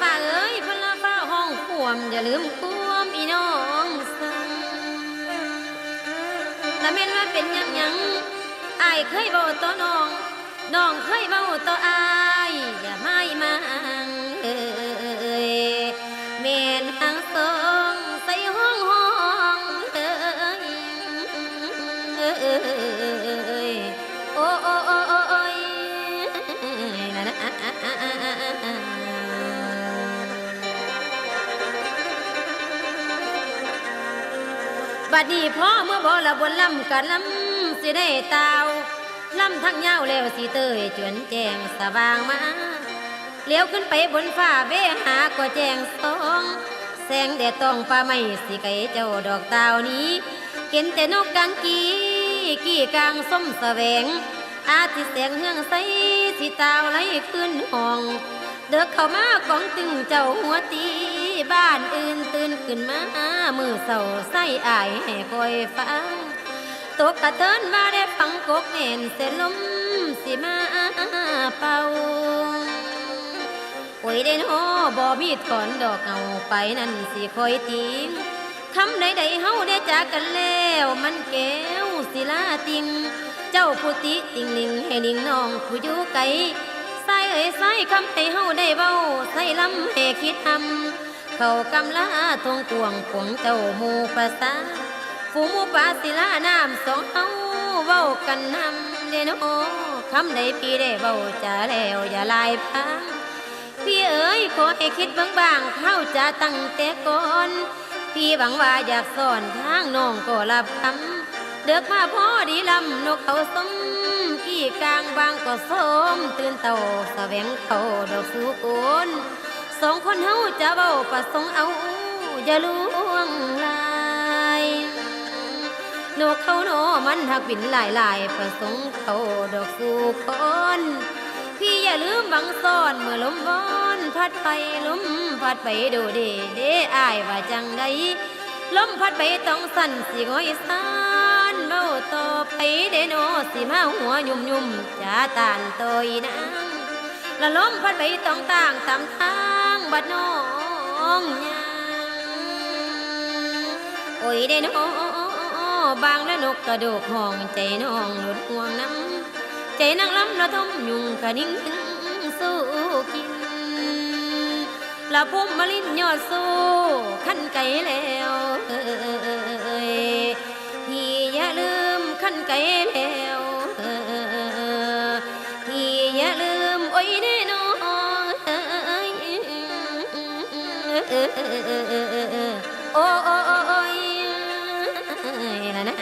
ฝ่าเอ้ยพละฝ่าห้องขวมอย่าลืมขวมอีน้องสังแต่แม่นว่าเป็นยังยังอายเคยเบาต่อน้อง น้องเคยเบาต่ออายอย่ามา บัดนี้พ่อเมื่อบ่ละบนลำกันลำสิได้ตาวลำทั้งยาแล้วสิเตยจวนแจงสว่างมาเลี้ยวขึ้นไปบนฟ้าเวหาก็แจงสองแสงแดดตองฟ้าไม่สิไก่เจ้าดอกตาวนี้เห็นแต่นกกางกีกี้กลางส้มแสวงอาทิแสงเฮืองใสสิตาวไหลขึ้นห้อง เด็กเข้ามากองตึงเจ้าหัวตีบ้านอื่นตื่นขึ้นมามือเศร้าใส่อายให้คอยฟังตกกระเทินมาได้ฟังกกเห็นเสลมสิมาเป่าโอ้ยได้โนบ่มีถอนดอกเอาไปนั่นสิคอยติงคำใดๆเฮาได้จากกันแล้วมันแก้วสิลาติง เจ้าผู้ติติงลิงให้ลิงน้องผู้อยู่ไกล ยใส่คำให้เฮาได้เว้าใส่ลำให้คิดทำเขากำลาทงกวงขวงเจ้าหมู่ภาษาฝูงหมูปาศิลาน้ำสองเฮาเว้ากันนำเดโนคำใดพี่ได้เว้าจะแล้วอย่าลายพังพี่เอ๋ยขอให้คิดบางบางๆเข้าจะตั้งแต่ก่อนพี่หวังว่าอยากสอนทางน้องก็รับคำเดือกมาพอดีลำนกเขาสม กี่กลางบางก็สมตื่นเต่าแสวงเขาดอกสุกนสองคนเฮาจะเว้าประสงเอาอย่าลวงลายนกเขาโนมันหักบินหลายหลายประสงเขาดอกสู่คนพี่อย่าลืมบังซ่อนเมื่อลมวอนพัดไปลมพัดไปดูเดเดอายว่าจังใดลมพัดไปต้องสั่นสิงอยสาน เมาต่อไปเดโนสิมาหัวยุ่มยุ่มจะตานตอยนางละล้มพัดไปต้องต่างตามทางบัดน้องยังโอ้ยเดโนบางและนกกระโดกห้องใจน้องหลุดห่วงน้ำใจนางล้ำละทมยุงขะนิ่งถึงสู้กินละพุ่มมะลินยอดสู้ขั้นไก่แล ใจแล้วพี่อย่าลืมโอ้ยแน่นอนโอ้โอ้โอ้ยละนะ